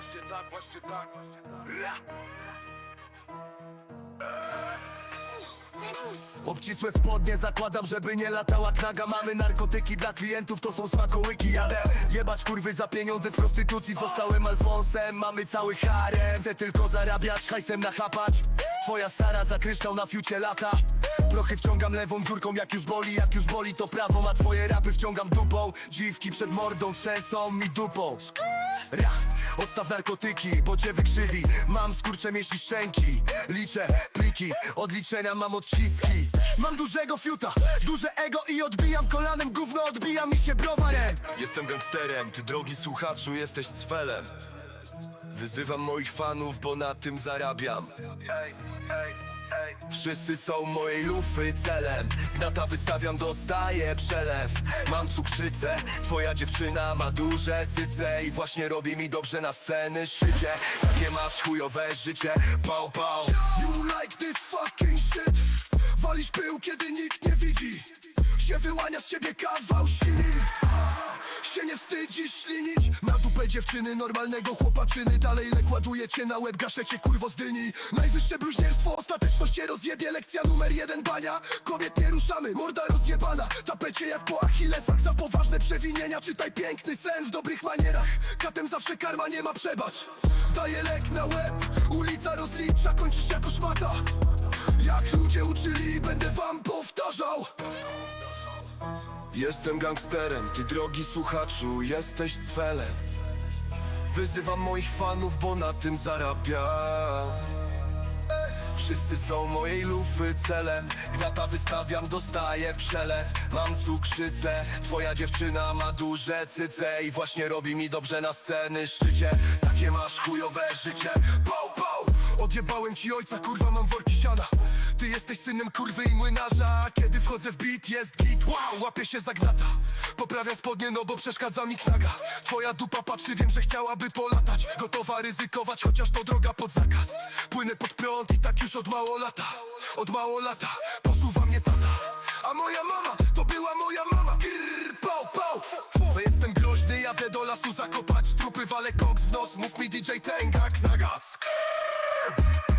właśnie tak, właśnie tak. Obcisłe spodnie zakładam, żeby nie latała knaga Mamy narkotyki dla klientów, to są smakołyki. Jadę jebać kurwy za pieniądze z prostytucji. Zostałem Alfonsem, mamy cały harem. Chcę tylko zarabiać, hajsem nachapać. Twoja stara za kryształ na fiucie lata Prochy wciągam lewą dziurką jak już boli Jak już boli to prawo, a twoje rapy wciągam dupą. Dziwki przed mordą trzęsą mi dupą. Rach, odstaw narkotyki, bo cię wykrzywi. Mam skurcze mieści szczęki Liczę pliki, odliczenia mam odciski. Mam dużego fiuta, duże ego i odbijam kolanem Gówno odbija mi się browarem. Jestem gangsterem, ty drogi słuchaczu jesteś cwelem. Wyzywam moich fanów, bo na tym zarabiam Wszyscy są mojej lufy celem. Gnata wystawiam, dostaję przelew. Mam cukrzycę, twoja dziewczyna ma duże cyce I właśnie robi mi dobrze na sceny. Szczycie Takie masz chujowe życie, pał pał. You like this fucking shit. Walisz pył, kiedy nikt nie widzi. Się wyłania z ciebie kawał sili się nie wstydzisz ślinić Dziewczyny, normalnego chłopaczyny. Dalej lek ładuje cię na łeb, gaszę cię kurwo z dyni. Najwyższe bluźnierstwo, ostateczność cię rozjebie. Lekcja numer jeden bania. Kobiet nie ruszamy, morda rozjebana. Tapecie jak po achillesach. Za poważne przewinienia czytaj piękny sen w dobrych manierach. Katem zawsze karma nie ma przebacz. Daję lek na łeb, ulica rozlicza Kończysz jako szmata. Jak ludzie uczyli, będę wam powtarzał. Jestem gangsterem, ty drogi słuchaczu, jesteś cwelem Wyzywam moich fanów, bo na tym zarabiam. Wszyscy są mojej lufy celem. Gnata wystawiam, dostaję przelew. Mam cukrzycę, twoja dziewczyna ma duże cyce. I właśnie robi mi dobrze na sceny. Szczycie Takie masz chujowe życie! Odjebałem ci ojca, kurwa mam worki siana. Ty jesteś synem kurwy i młynarza Kiedy wchodzę w beat jest git, wow, łapię się za gnata. Poprawiam spodnie, no bo przeszkadza mi knaga. Twoja dupa patrzy, wiem, że chciałaby polatać. Gotowa ryzykować, chociaż to droga pod zakaz. Płynę pod prąd i tak już od mało lata. Od mało lata, posuwa mnie tata. A moja mama, to była moja mama. Grrr, pał, pał Bo jestem groźny, jadę do lasu zakopać Trupy, walę koks w nos, mów mi DJ Tenga, knaga. Yeah.